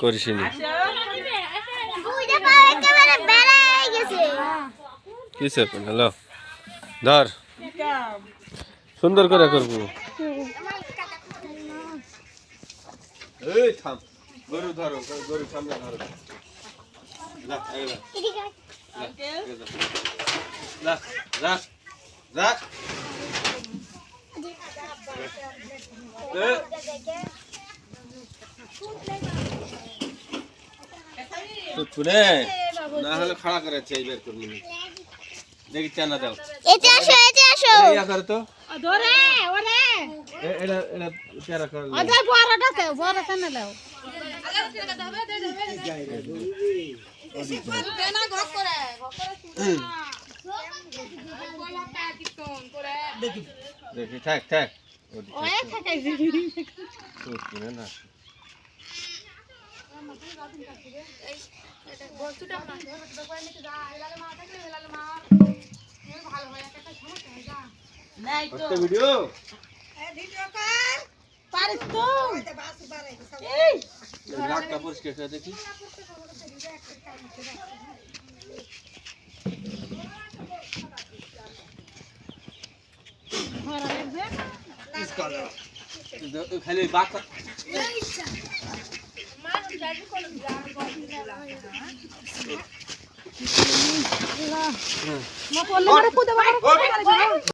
করিস কিসের pen hello ধর। সুন্দর করে করব। এই থাম। গরু ধরো গরু সামনে ধরো। যা এই যা। শুনে না হলে খাড়া করে চাই বের করবি দেখি চানা দাও। এতে আসো এতে আসো। ইয়া করো তো। ধরে ওরে। এটা এটা তেরা কর ওটা বড়টাতে বড় কেন লাও দেখি থাক থাক। ওয়ে থাকাইছি শুনে না নাই তো একটা ভিডিও পারিস তো এই লাখটা পরিষ্কার করে দেখি ভরা লাগবে খালি বাতা মা পড়লে কুদে বাবা।